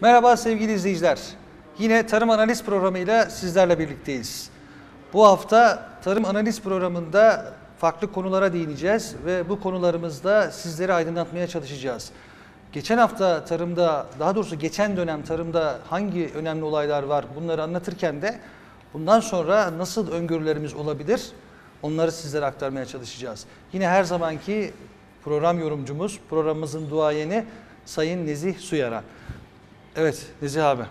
Merhaba sevgili izleyiciler. Yine Tarım Analiz programıyla sizlerle birlikteyiz. Bu hafta Tarım Analiz programında farklı konulara değineceğiz ve bu konularımızda sizleri aydınlatmaya çalışacağız. Geçen hafta tarımda, daha doğrusu geçen dönem tarımda hangi önemli olaylar var bunları anlatırken de bundan sonra nasıl öngörülerimiz olabilir onları sizlere aktarmaya çalışacağız. Yine her zamanki program yorumcumuz, programımızın duayeni Sayın Nezih Suyaran. Evet Nezih abi.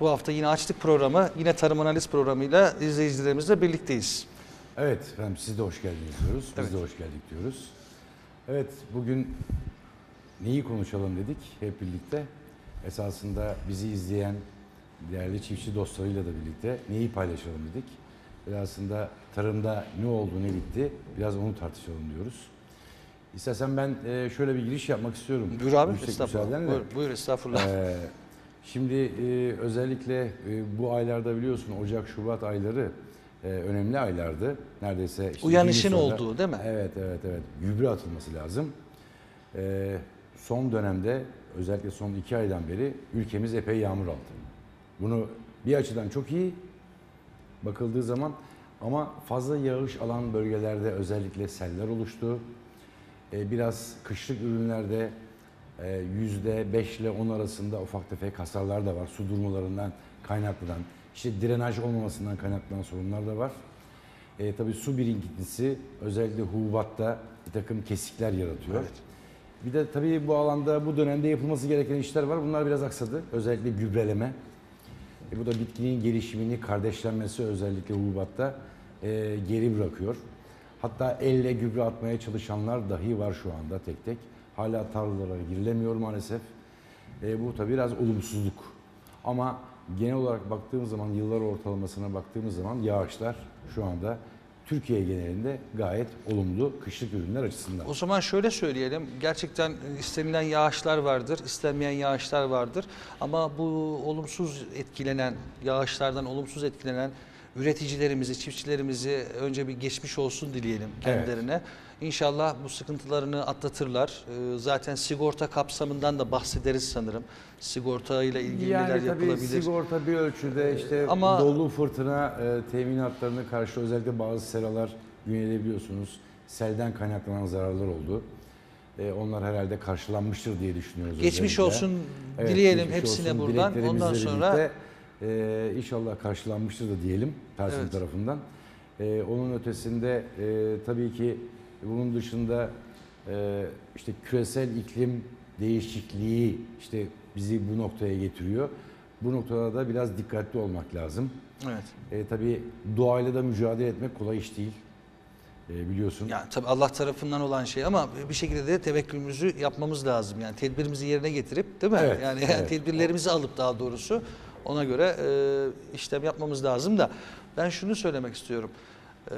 Bu hafta yine açtık programı. Yine tarım analiz programıyla izleyicilerimizle birlikteyiz. Evet efendim siz de hoş geldiniz diyoruz. Biz Evet. de hoş geldik diyoruz. Evet bugün neyi konuşalım dedik hep birlikte. Esasında bizi izleyen değerli çiftçi dostlarıyla da birlikte neyi paylaşalım dedik. Ve aslında tarımda ne oldu ne bitti biraz onu tartışalım diyoruz. İstersen ben e, şöyle bir giriş yapmak istiyorum. Buyur abi. Yüksek Estağfurullah. Buyur, buyur estağfurullah. Ee, şimdi e, özellikle e, bu aylarda biliyorsun Ocak, Şubat ayları e, önemli aylardı. Neredeyse işte Uyanışın sonra- olduğu değil mi? Evet, evet, evet. Gübre atılması lazım. Ee, son dönemde özellikle son iki aydan beri ülkemiz epey yağmur aldı. Bunu bir açıdan çok iyi bakıldığı zaman ama fazla yağış alan bölgelerde özellikle seller oluştu. Ee, biraz kışlık ürünlerde e, yüzde 5 ile 10 arasında ufak tefek hasarlar da var. Su durmalarından kaynaklanan, işte drenaj olmamasından kaynaklanan sorunlar da var. E, tabii su birikintisi özellikle hububatta bir takım kesikler yaratıyor. Evet. Bir de tabii bu alanda bu dönemde yapılması gereken işler var. Bunlar biraz aksadı. Özellikle gübreleme. E, bu da bitkinin gelişimini, kardeşlenmesi özellikle hububatta e, geri bırakıyor. Hatta elle gübre atmaya çalışanlar dahi var şu anda tek tek. Hala tarlalara girilemiyor maalesef. E, bu tabii biraz olumsuzluk. Ama genel olarak baktığımız zaman, yıllar ortalamasına baktığımız zaman yağışlar şu anda Türkiye genelinde gayet olumlu kışlık ürünler açısından. O zaman şöyle söyleyelim. Gerçekten istenilen yağışlar vardır, istenmeyen yağışlar vardır. Ama bu olumsuz etkilenen, yağışlardan olumsuz etkilenen üreticilerimizi, çiftçilerimizi önce bir geçmiş olsun dileyelim kendilerine. İnşallah bu sıkıntılarını atlatırlar. Ee, Zaten sigorta kapsamından da bahsederiz sanırım. Sigorta ile ilgili neler Yani tabii yapılabilir? sigorta bir ölçüde işte Ama- dolu fırtına e, teminatlarını karşı özellikle bazı seralar güneyde biliyorsunuz selden kaynaklanan zararlar oldu. E, onlar herhalde karşılanmıştır diye düşünüyoruz. Geçmiş özellikle. olsun Evet, dileyelim geçmiş hepsine olsun buradan. Ondan sonra birlikte, e, inşallah karşılanmıştır da diyelim Persin Evet. tarafından. E, onun ötesinde e, tabii ki bunun dışında e, işte küresel iklim değişikliği işte bizi bu noktaya getiriyor. Bu noktada da biraz dikkatli olmak lazım. evet. E, tabii doğayla da mücadele etmek kolay iş değil. E, biliyorsun. Yani tabii Allah tarafından olan şey ama bir şekilde de tevekkülümüzü yapmamız lazım. Yani tedbirimizi yerine getirip değil mi? Evet, yani evet. tedbirlerimizi alıp daha doğrusu ona göre e, işlem yapmamız lazım da ben şunu söylemek istiyorum. E,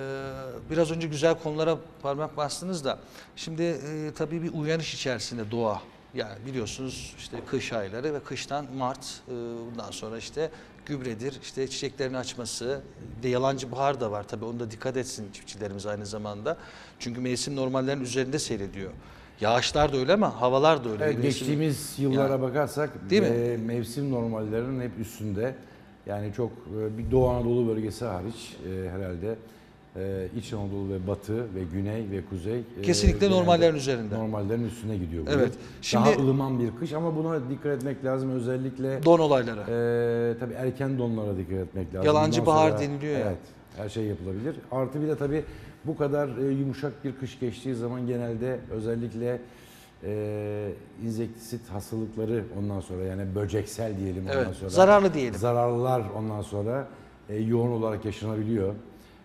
biraz önce güzel konulara parmak bastınız da şimdi e, tabii bir uyanış içerisinde doğa. Yani biliyorsunuz işte kış ayları ve kıştan Mart e, bundan sonra işte gübredir, işte çiçeklerin açması, bir de yalancı bahar da var tabii onu da dikkat etsin çiftçilerimiz aynı zamanda. Çünkü mevsim normallerin üzerinde seyrediyor. Yağışlar da öyle ama havalar da öyle. Evet, geçtiğimiz yıllara Yani- bakarsak Değil mi? e, mevsim normallerinin hep üstünde. Yani çok e, bir Doğu Anadolu bölgesi hariç e, herhalde e, İç Anadolu ve Batı ve Güney ve Kuzey e, Kesinlikle normallerin üzerinde. Normallerin üstüne gidiyor. bu Evet. Şimdi- Daha ılıman bir kış ama buna dikkat etmek lazım özellikle. Don olayları. e, tabii erken donlara dikkat etmek lazım. Yalancı Bundan bahar sonra- deniliyor ya. Evet. Her şey yapılabilir. Artı bir de tabii bu kadar e, yumuşak bir kış geçtiği zaman genelde özellikle e, insektisit hastalıkları ondan sonra yani böceksel diyelim ondan Evet, sonra. zararlı diyelim. Zararlar ondan sonra e, yoğun olarak yaşanabiliyor.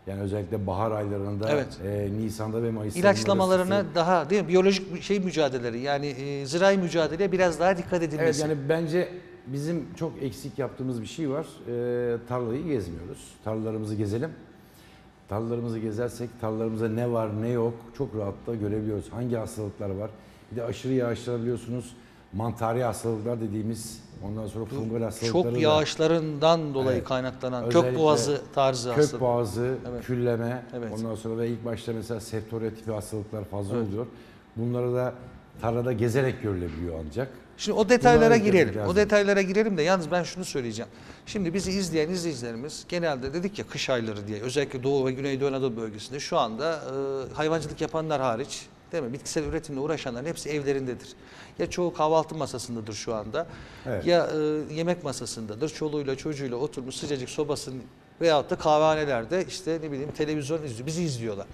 Yani özellikle bahar aylarında Evet. e, Nisan'da ve Mayıs'ta İlaçlamalarına bunları- daha değil mi? Biyolojik şey mücadeleleri yani e, zirai mücadeleye biraz daha dikkat Evet edilmesi. yani bence bizim çok eksik yaptığımız bir şey var. Ee, tarlayı gezmiyoruz. Tarlalarımızı gezelim. Tarlalarımızı gezersek tarlalarımızda ne var ne yok çok rahatla görebiliyoruz. Hangi hastalıklar var. Bir de aşırı yağışlar biliyorsunuz mantari hastalıklar dediğimiz ondan sonra fungal hastalıkları Çok da- yağışlarından dolayı Evet. kaynaklanan Özellikle kök boğazı tarzı kök hastalık. boğazı, Evet. külleme, Evet. ondan sonra ve ilk başta mesela septore tipi hastalıklar fazla oluyor. Bunlara da tarlada gezerek görülebiliyor ancak. Şimdi o detaylara girelim. O detaylara girelim de yalnız ben şunu söyleyeceğim. Şimdi bizi izleyen izleyicilerimiz genelde dedik ya kış ayları diye özellikle Doğu ve Güneydoğu Anadolu bölgesinde şu anda e, hayvancılık yapanlar hariç değil mi? Bitkisel üretimle uğraşanların hepsi evlerindedir. Ya çoğu kahvaltı masasındadır şu anda Evet. ya e, yemek masasındadır. Çoluğuyla çocuğuyla oturmuş sıcacık sobasının veyahut da kahvehanelerde işte ne bileyim televizyon izliyor, bizi izliyorlar.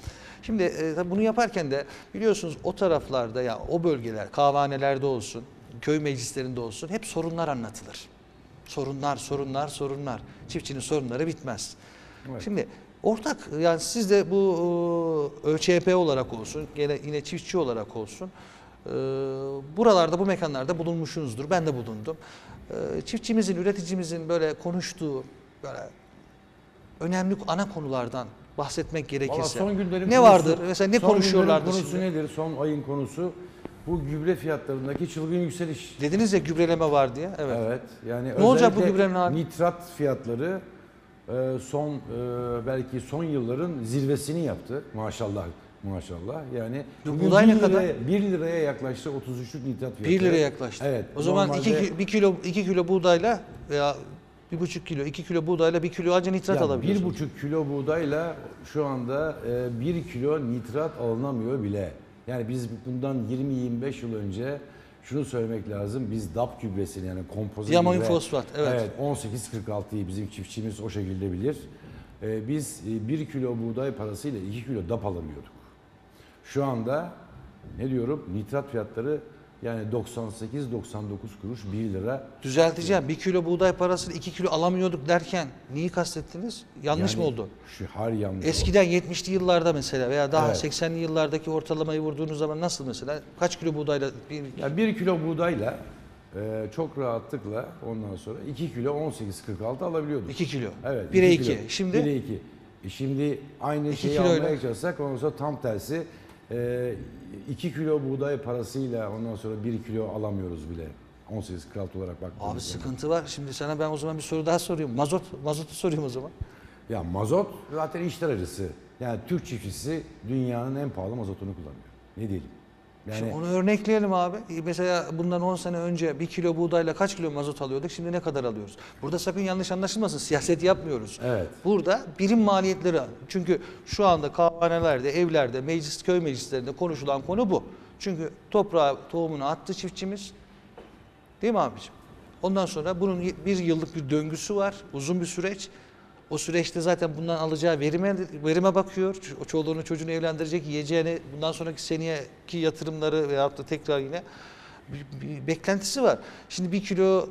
Şimdi e, bunu yaparken de biliyorsunuz o taraflarda ya o bölgeler kahvehanelerde olsun, köy meclislerinde olsun hep sorunlar anlatılır. Sorunlar, sorunlar, sorunlar. Çiftçinin sorunları bitmez. Evet. Şimdi ortak yani siz de bu e, ÖÇP olarak olsun, gene yine çiftçi olarak olsun e, buralarda bu mekanlarda bulunmuşsunuzdur. Ben de bulundum. E, Çiftçimizin, üreticimizin böyle konuştuğu böyle önemli ana konulardan bahsetmek gerekirse son günlerin ne konusu- vardır? Mesela ne son konuşuyorlardı konusu şimdi? nedir? Son ayın konusu bu gübre fiyatlarındaki çılgın yükseliş. Dediniz ya gübreleme var diye. Evet. Evet. Yani Ne olacak bu hali? Nitrat fiyatları son e, belki son yılların zirvesini yaptı. Maşallah. Maşallah. Yani buğday bir ne kadar? liraya- 1 liraya yaklaştı 33'lük nitrat fiyatı. 1 liraya yaklaştı. Evet. O zaman normalde- 2 kilo 2 kilo buğdayla veya bir buçuk kilo, 2 kilo buğdayla 1 kilo anca nitrat Ya alabiliyorsunuz. bir buçuk kilo buğdayla şu anda e, bir kilo nitrat alınamıyor bile. Yani biz bundan 20-25 yıl önce şunu söylemek lazım. Biz DAP gübresini yani kompozit gübre- fosfat, evet. Evet 18.46'yı bizim çiftçimiz o şekilde bilir. E, biz 1 kilo buğday parasıyla 2 kilo DAP alamıyorduk. Şu anda ne diyorum nitrat fiyatları yani 98-99 kuruş 1 lira. Düzelteceğim. 1 kilo buğday parasını 2 kilo alamıyorduk derken neyi kastettiniz? Yanlış Yani mı oldu? Şu har yanlış. oldu. Eskiden 70'li yıllarda mesela veya daha Evet. 80'li yıllardaki ortalamayı vurduğunuz zaman nasıl mesela? Kaç kilo buğdayla bir Ya 1 kilo buğdayla e, çok rahatlıkla ondan sonra 2 kilo 18.46 alabiliyorduk. 2 kilo? Evet. 1'e iki 2. kilo. Şimdi 1'e 2. E şimdi aynı şeyi almaya çalışsak ondan sonra tam tersi 2 kilo buğday parasıyla ondan sonra 1 kilo alamıyoruz bile. 18.46 olarak baktığımız abi sıkıntı var. Şimdi sana ben o zaman bir soru daha soruyorum. Mazot mazotu sorayım o zaman. Ya mazot zaten işler acısı. Yani Türk çiftçisi dünyanın en pahalı mazotunu kullanıyor. Ne diyelim? Yani Şimdi onu örnekleyelim abi. E, Mesela bundan 10 sene önce 1 kilo buğdayla kaç kilo mazot alıyorduk? Şimdi ne kadar alıyoruz? Burada sakın yanlış anlaşılmasın. Siyaset yapmıyoruz. Evet. Burada birim maliyetleri. Çünkü şu anda kahvanelerde, evlerde, meclis, köy meclislerinde konuşulan konu bu. Çünkü toprağa tohumunu attı çiftçimiz. Değil mi abiciğim? Ondan sonra bunun bir yıllık bir döngüsü var. Uzun bir süreç. O süreçte zaten bundan alacağı verime, verime bakıyor. O çoluğunu çocuğunu evlendirecek, yiyeceğini, bundan sonraki seneki yatırımları veyahut da tekrar yine bir, bir beklentisi var. Şimdi bir kilo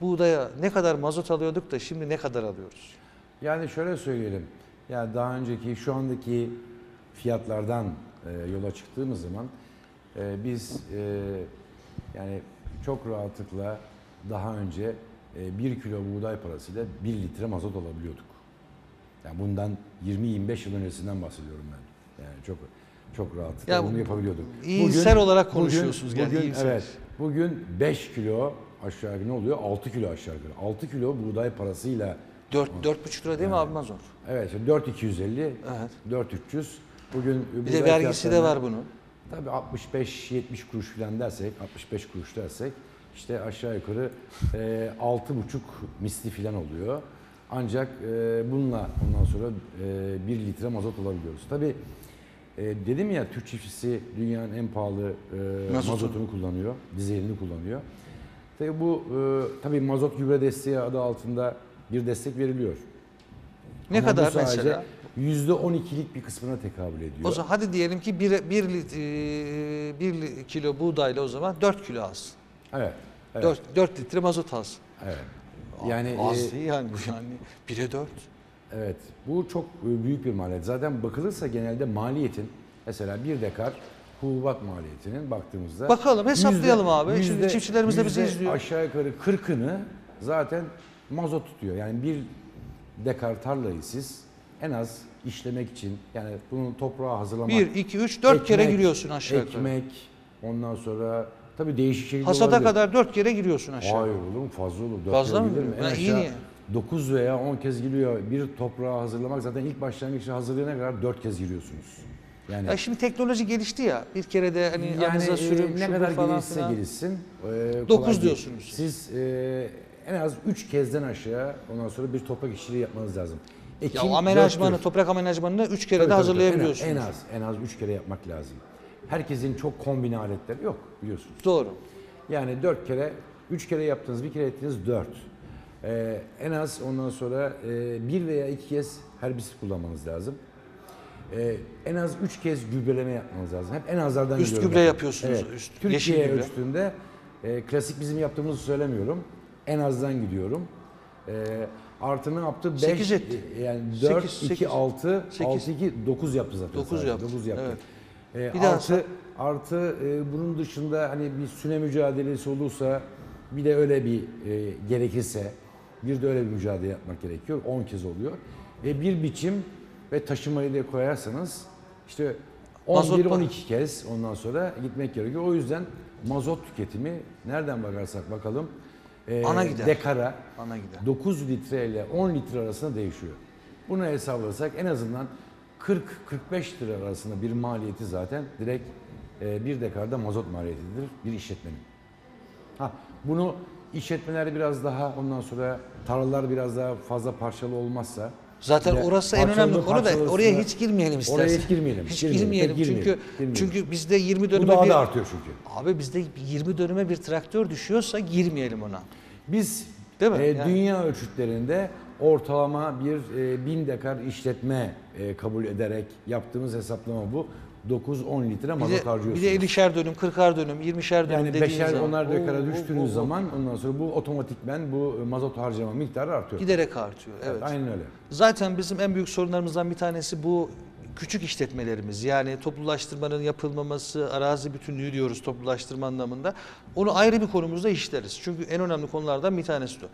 buğdaya ne kadar mazot alıyorduk da şimdi ne kadar alıyoruz? Yani şöyle söyleyelim. Yani daha önceki şu andaki fiyatlardan e, yola çıktığımız zaman e, biz e, yani çok rahatlıkla daha önce e, 1 kilo buğday parasıyla 1 litre mazot alabiliyorduk. Yani bundan 20-25 yıl öncesinden bahsediyorum ben. Yani çok çok rahatlıkla Ya bunu yapabiliyorduk. iyimser olarak bugün- konuşuyorsunuz yani, Bugün, iyimser. evet. Bugün 5 kilo aşağı yukarı ne oluyor? 6 kilo aşağı yukarı. 6 kilo buğday parasıyla 4 4,5 lira değil mi abi mazot? Evet, şimdi 4250, Evet. 4300. Bugün Bir de vergisi de var bunun. Tabii 65-70 kuruş falan dersek, 65 kuruş dersek işte aşağı yukarı e, 6,5 misli falan oluyor. Ancak e, bununla ondan sonra e, 1 litre mazot alabiliyoruz. Tabii e, dedim ya Türk çiftçisi dünyanın en pahalı e, Mazotunu. mazotunu kullanıyor, dizelini kullanıyor. Tabii bu e, tabii mazot gübre desteği adı altında bir destek veriliyor. Ne Ama kadar sadece mesela? %12'lik bir kısmına tekabül ediyor. O zaman hadi diyelim ki 1 bir, lit- e, bir kilo buğdayla o zaman 4 kilo alsın. Evet. evet. 4, 4 litre mazot alsın. Evet. Yani Az e, değil yani bu yani 1'e 4. evet. Bu çok e, büyük bir maliyet. Zaten bakılırsa genelde maliyetin mesela bir dekar hububat maliyetinin baktığımızda Bakalım, hesaplayalım yüzde- abi. Şimdi çiftçilerimiz de bizi yüzde izliyor. Aşağı yukarı 40'ını zaten mazot tutuyor. Yani bir dekar tarlayı siz en az işlemek için yani bunun toprağa hazırlamak 1, 2, 3, 4 kere giriyorsun aşağı yukarı. Ekmek, ondan sonra tabii değişik şekilde Hasada olabilir. kadar 4 kere giriyorsun aşağı. Hayır olur mu? Fazla olur. Dört Fazla kere mı? gidilir En iyi aşağı niye? 9 veya 10 kez giriyor. Bir toprağı hazırlamak zaten ilk başlangıçta hazırlayana kadar 4 kez giriyorsunuz. Yani Ya şimdi teknoloji gelişti ya. Bir kere de hani yani e, sürüm, ne kadar falan gelişse filan. gelişsin. e, kolay Dokuz değil. diyorsunuz. Siz e, en az 3 kezden aşağı ondan sonra bir toprak işçiliği yapmanız lazım. Ya Ekim amenajmanı, dörttür. toprak amenajmanını üç kere Tabii, de tabii, tabii. hazırlayabiliyorsunuz. En az en az 3 kere yapmak lazım. Herkesin çok kombine aletleri yok biliyorsunuz. Doğru. Yani 4 kere, 3 kere yaptınız, bir kere ettiniz 4. Ee, en az ondan sonra e, bir veya iki kez herbisit kullanmanız lazım. Ee, en az 3 kez gübreleme yapmanız lazım. Hep en azlardan Üst gübre bakın. yapıyorsunuz, Evet. üst- yeşil Türkiye gübre. ölçtüğünde e, klasik bizim yaptığımızı söylemiyorum. En azdan gidiyorum. Ee, artı ne yaptı? 5, Sekiz etti. yani 4, Sekiz, 2, sekiz. 6, Sekiz. 6, 2, 9 yaptı zaten. Dokuz sadece. yaptı, Dokuz yaptı. evet. Ee, Bir daha artı, artı e, bunun dışında hani bir süne mücadelesi olursa bir de öyle bir e, gerekirse bir de öyle bir mücadele yapmak gerekiyor. 10 kez oluyor. Ve bir biçim ve taşımayı da koyarsanız işte Mazot 11 var. 12 kez ondan sonra gitmek gerekiyor. O yüzden mazot tüketimi nereden bakarsak bakalım e, Ana gider. dekara Ana gider. 9 litre ile 10 litre arasında değişiyor. Bunu hesaplasak en azından 40-45 lira arasında bir maliyeti zaten direkt e, bir dekarda mazot maliyetidir bir işletmenin. Ha, bunu işletmeler biraz daha ondan sonra tarlalar biraz daha fazla parçalı olmazsa Zaten orası en önemli konu da oraya hiç girmeyelim istersen. Oraya hiç girmeyelim. Hiç girmeyelim, girmeyelim, çünkü girmeyelim. çünkü bizde 20 bu dönüme daha bir da artıyor çünkü. Abi bizde 20 dönüme bir traktör düşüyorsa girmeyelim ona. Biz Değil mi? e, Yani- dünya ölçütlerinde ortalama bir e, bin dekar işletme e, kabul ederek yaptığımız hesaplama bu. 9-10 litre Bir mazot bir harcıyorsunuz. de 50'şer dönüm, 40'ar dönüm, 20'şer dönüm yani dediğiniz beşer zaman. onar dekara Oo, oo, düştüğünüz oo, oo. zaman ondan sonra bu otomatikmen bu mazot harcama miktarı artıyor. giderek artıyor. Evet. Aynen öyle. Zaten bizim en büyük sorunlarımızdan bir tanesi bu küçük işletmelerimiz. Yani toplulaştırmanın yapılmaması, arazi bütünlüğü diyoruz toplulaştırma anlamında. Onu ayrı bir konumuzda işleriz. Çünkü en önemli konulardan bir tanesi de o.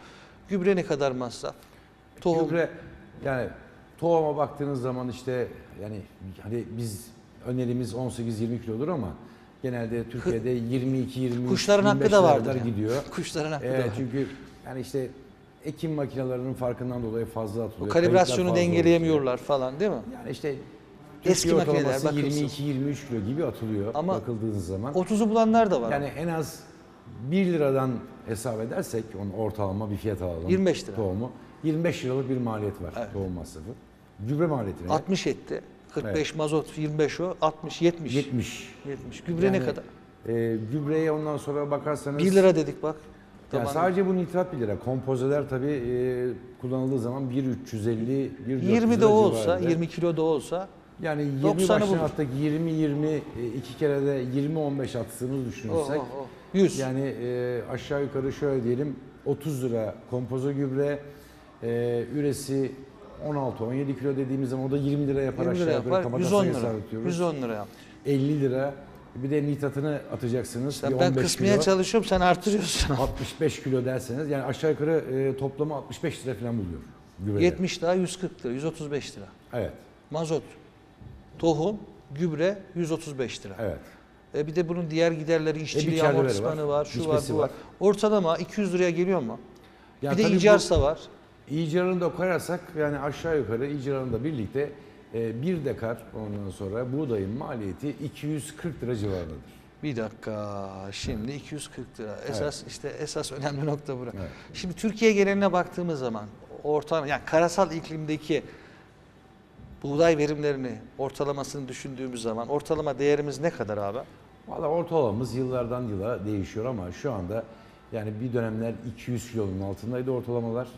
Gübre ne kadar masraf? Tohum. Gübre yani tohuma baktığınız zaman işte yani hani biz önerimiz 18-20 kilodur ama genelde Türkiye'de 22 23 Kuşların hakkı 25 da vardır. yani. gidiyor. Kuşların hakkı da Evet, var. çünkü yani işte ekim makinelerinin farkından dolayı fazla O atılıyor. kalibrasyonu kayıtlar fazla dengeleyemiyorlar falan değil mi? oluyor. Yani işte Eski Türkiye makineler ortalaması bakıyorsunuz. 22-23 kilo gibi atılıyor Ama bakıldığınız zaman. 30'u bulanlar da var. Yani en az 1 liradan hesap edersek onun ortalama bir fiyat alalım. 25 lira. Tohumu. 25 liralık bir maliyet var Evet. tohum masrafı. Gübre maliyeti ne? 60 etti. 45 mazot, 25 o, 60, 70. 70. 70. Gübre ne Yani, kadar? E, gübreye ondan sonra bakarsanız 1 lira dedik bak. Yani Tamam. sadece bu nitrat 1 lira. Kompozeler tabii e, kullanıldığı zaman 1.350 1.400 20 de olsa, civarında. 20 kilo da olsa yani 20 90'ı baştan attık 20 20 e, iki kere de 20 15 attığımızı düşünürsek oh, oh, oh. 100. yani e, aşağı yukarı şöyle diyelim 30 lira kompozo gübre e, üresi 16-17 kilo dediğimiz zaman o da 20 lira yapar 20 lira aşağı yapar. kabatasına 110 lira. hesaplatıyoruz. 110 lira yap. 50 lira bir de nitratını atacaksınız. Sen bir ben 15 kısmaya kilo. çalışıyorum sen artırıyorsun. 65 kilo derseniz yani aşağı yukarı e, toplamı 65 lira falan buluyor. gübrede. 70 lira 140 lira 135 lira. Evet, Mazot, tohum, gübre 135 lira. evet. E bir de bunun diğer giderleri işçiliği, çerçeveleri amortismanı var, var, şu var, bu var. var. Ortalama 200 liraya geliyor mu? Ya bir de tabii bu icarsa var. İcarını da koyarsak yani aşağı yukarı icarını da birlikte e, bir dekar ondan sonra buğdayın maliyeti 240 lira civarındadır. Bir dakika şimdi 240 lira. Esas işte esas önemli nokta bura. Evet. Şimdi Türkiye geneline baktığımız zaman orta yani karasal iklimdeki buğday verimlerini ortalamasını düşündüğümüz zaman ortalama değerimiz ne kadar abi? Valla ortalamamız yıllardan yıla değişiyor ama şu anda yani bir dönemler 200 kilonun altındaydı ortalamalar.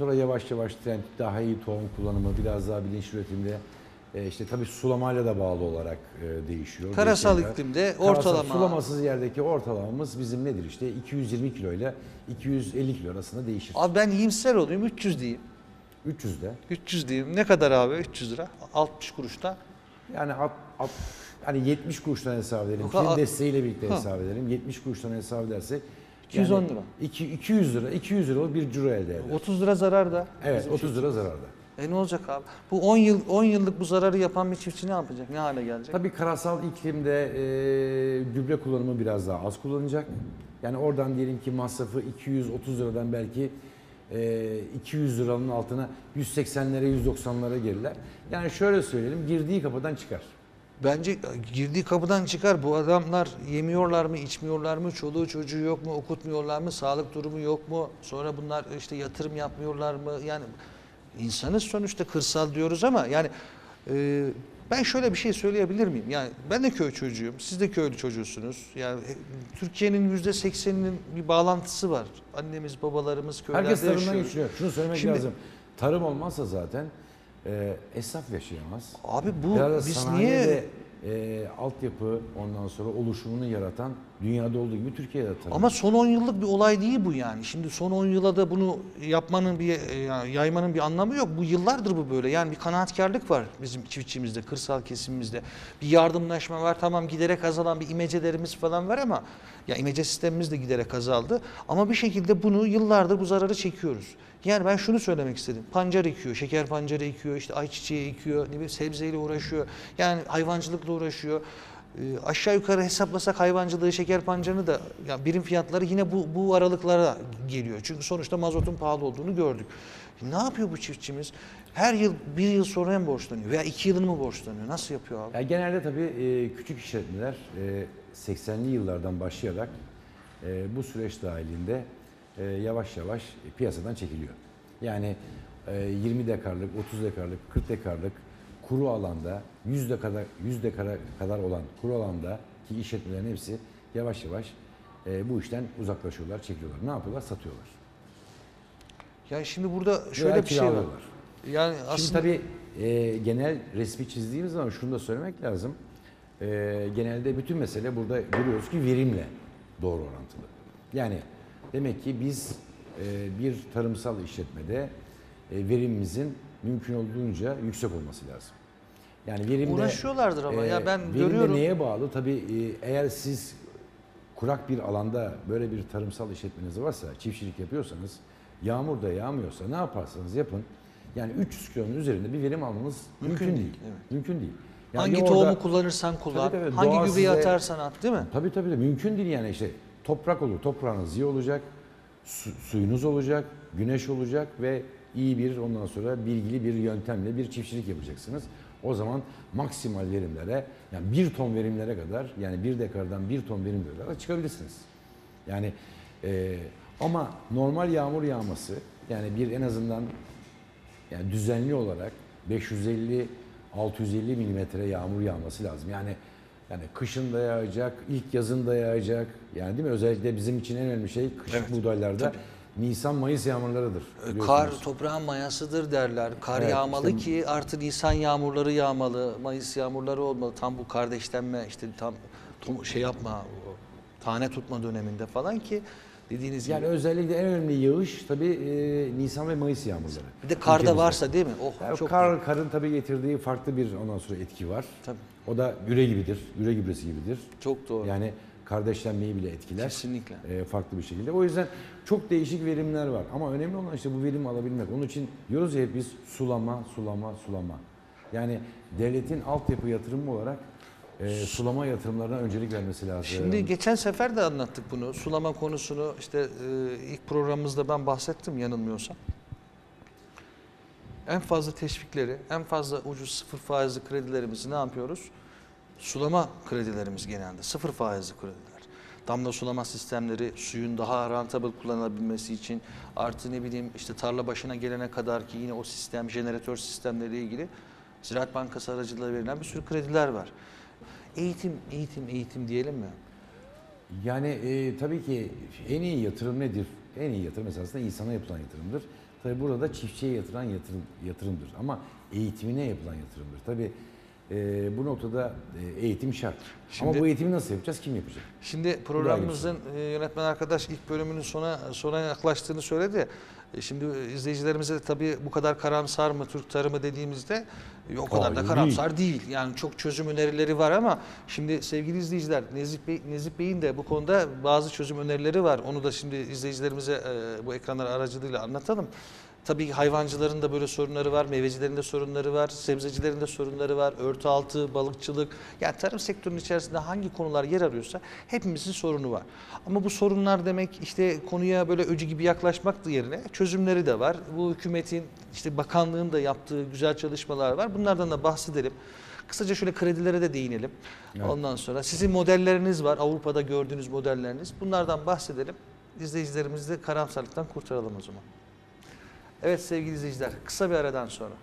Sonra yavaş yavaş yani daha iyi tohum kullanımı, biraz daha bilinç üretimde e, işte tabii sulamayla da bağlı olarak e, değişiyor. Karasal Değişimler. iklimde Karasal, ortalama Sulamasız yerdeki ortalamamız bizim nedir işte 220 kilo ile 250 kilo arasında değişir. Abi ben iyimser olayım 300 diyeyim. 300'de 300 diyeyim. Ne kadar abi 300 lira? 60 kuruşta. yani at, at, hani 70 kuruştan hesap edelim. A- desteğiyle birlikte Ha. hesap edelim. 70 kuruştan hesap edersek 210 lira. iki- 200 lira, 200 liralık bir ciro elde eder. 30 lira zarar da. Evet, 30 lira zararda. E ne olacak abi? Bu 10 yıl 10 yıllık bu zararı yapan bir çiftçi ne yapacak? Ne hale gelecek? Tabii karasal iklimde e, gübre kullanımı biraz daha az kullanacak. Yani oradan diyelim ki masrafı 230 liradan belki e, 200 liranın altına 180'lere 190'lara gelirler. Yani şöyle söyleyelim girdiği kapıdan çıkar. Bence girdiği kapıdan çıkar. Bu adamlar yemiyorlar mı, içmiyorlar mı, çoluğu çocuğu yok mu, okutmuyorlar mı, sağlık durumu yok mu? Sonra bunlar işte yatırım yapmıyorlar mı? Yani insanız sonuçta kırsal diyoruz ama yani e, ben şöyle bir şey söyleyebilir miyim? Yani ben de köy çocuğuyum, siz de köylü çocuğusunuz. Yani e, Türkiye'nin yüzde sekseninin bir bağlantısı var. Annemiz, babalarımız köylerde Herkes tarımdan yaşıyor. geçiniyor. Şunu söylemek Şimdi- lazım. Tarım olmazsa zaten e, esnaf yaşayamaz. Abi bu Biraz biz niye ve e, altyapı ondan sonra oluşumunu yaratan dünyada olduğu gibi Türkiye'de tarım. Ama son 10 yıllık bir olay değil bu yani. Şimdi son 10 yıla da bunu yapmanın bir e, yani yaymanın bir anlamı yok. Bu yıllardır bu böyle. Yani bir kanaatkarlık var bizim çiftçimizde, kırsal kesimimizde. Bir yardımlaşma var. Tamam giderek azalan bir imecelerimiz falan var ama ya imece sistemimiz de giderek azaldı. Ama bir şekilde bunu yıllardır bu zararı çekiyoruz. Yani ben şunu söylemek istedim. Pancar ekiyor, şeker pancarı ekiyor, işte ayçiçeği ekiyor, ne bileyim sebzeyle uğraşıyor. Yani hayvancılıkla uğraşıyor. Ee, aşağı yukarı hesaplasak hayvancılığı, şeker pancarını da yani birim fiyatları yine bu, bu aralıklara geliyor. Çünkü sonuçta mazotun pahalı olduğunu gördük. Ne yapıyor bu çiftçimiz? Her yıl bir yıl sonra mı borçlanıyor veya iki yılını mı borçlanıyor? Nasıl yapıyor abi? Ya genelde tabii e, küçük işletmeler e, 80'li yıllardan başlayarak e, bu süreç dahilinde e, yavaş yavaş piyasadan çekiliyor. Yani e, 20 dekarlık, 30 dekarlık, 40 dekarlık kuru alanda 100 dekara 100 dekara kadar olan kuru alanda ki işletmelerin hepsi yavaş yavaş e, bu işten uzaklaşıyorlar, çekiliyorlar. Ne yapıyorlar? Satıyorlar. Yani şimdi burada şöyle Veya bir şey var. Yani Şimdi aslında tabii e, genel resmi çizdiğimiz zaman şunu da söylemek lazım. E, genelde bütün mesele burada görüyoruz ki verimle doğru orantılı. Yani demek ki biz e, bir tarımsal işletmede e, verimimizin mümkün olduğunca yüksek olması lazım. Yani verimde Uğraşıyorlardır ama ya ben verimde görüyorum. neye bağlı? Tabii e, eğer siz kurak bir alanda böyle bir tarımsal işletmeniz varsa, çiftçilik yapıyorsanız, yağmur da yağmıyorsa ne yaparsanız yapın. Yani 300 kilonun üzerinde bir verim almanız mümkün, Mümkün değil. değil, evet. Mümkün değil. Yani hangi tohumu orada- kullanırsan kullan, Tabii tabii, hangi gübreyi atarsan at değil mi? Tabii tabii de mümkün değil yani işte toprak olur, toprağınız iyi olacak, su- suyunuz olacak, güneş olacak ve iyi bir ondan sonra bilgili bir yöntemle bir çiftçilik yapacaksınız. O zaman maksimal verimlere yani bir ton verimlere kadar yani bir dekardan bir ton verimlere kadar çıkabilirsiniz. Yani e, ama normal yağmur yağması yani bir en azından yani düzenli olarak 550 650 milimetre yağmur yağması lazım. Yani yani kışın da yağacak, ilk yazın da yağacak. Yani değil mi? Özellikle bizim için en önemli şey kış Evet, buğdaylarda Nisan Mayıs yağmurlarıdır. Kar biliyorsunuz. toprağın mayasıdır derler. Kar Evet, yağmalı işte- ki artı Nisan yağmurları yağmalı, Mayıs yağmurları olmalı. Tam bu kardeşlenme işte tam şey yapma, tane tutma döneminde falan ki dediğiniz Yani gibi. özellikle en önemli yağış tabii e, Nisan ve Mayıs yağmurları. Bir de kar da Ülkemizde. varsa değil mi? Oh Yani çok kar, karın tabii getirdiği farklı bir ondan sonra etki var. Tabii. O da güre gibidir, güre gübresi gibidir. çok doğru. Yani kardeşlenmeyi bile etkiler. Kesinlikle. e, farklı bir şekilde. O yüzden çok değişik verimler var. Ama önemli olan işte bu verimi alabilmek. Onun için diyoruz ya hep biz sulama, sulama, sulama. Yani devletin altyapı yatırımı olarak e, sulama yatırımlarına öncelik vermesi lazım. Şimdi geçen sefer de anlattık bunu. Sulama konusunu işte e, ilk programımızda ben bahsettim yanılmıyorsam. En fazla teşvikleri, en fazla ucuz sıfır faizli kredilerimizi ne yapıyoruz? Sulama kredilerimiz genelde. Sıfır faizli krediler. Damla sulama sistemleri suyun daha rentable kullanılabilmesi için artı ne bileyim işte tarla başına gelene kadar ki yine o sistem jeneratör sistemleriyle ilgili Ziraat Bankası aracılığıyla verilen bir sürü krediler var. Eğitim, eğitim, eğitim diyelim mi? Yani e, tabii ki en iyi yatırım nedir? En iyi yatırım esasında insana yapılan yatırımdır. Tabii burada çiftçiye yatıran yatırım, yatırımdır. Ama eğitimine yapılan yatırımdır. Tabii e, bu noktada e, eğitim şart. Şimdi- Ama bu eğitimi nasıl yapacağız? Kim yapacak? Şimdi programımızın e, yönetmen arkadaş ilk bölümünün sona sona yaklaştığını söyledi. E, Şimdi izleyicilerimize de tabii bu kadar karamsar mı Türk tarımı dediğimizde e, o kadar da Hayır, karamsar değil. Yani çok çözüm önerileri var ama şimdi sevgili izleyiciler Nezih, Bey, Nezih Bey'in de bu konuda bazı çözüm önerileri var. Onu da şimdi izleyicilerimize e, bu ekranlar aracılığıyla anlatalım. Tabii hayvancıların da böyle sorunları var, meyvecilerin de sorunları var, sebzecilerin de sorunları var, örtü altı, balıkçılık. Yani tarım sektörünün içerisinde hangi konular yer arıyorsa hepimizin sorunu var. Ama bu sorunlar demek işte konuya böyle öcü gibi yaklaşmak yerine çözümleri de var. Bu hükümetin işte bakanlığın da yaptığı güzel çalışmalar var. Bunlardan da bahsedelim. Kısaca şöyle kredilere de değinelim. Evet. Ondan sonra sizin modelleriniz var. Avrupa'da gördüğünüz modelleriniz. Bunlardan bahsedelim. İzleyicilerimizi de karamsarlıktan kurtaralım o zaman. Evet sevgili izleyiciler kısa bir aradan sonra.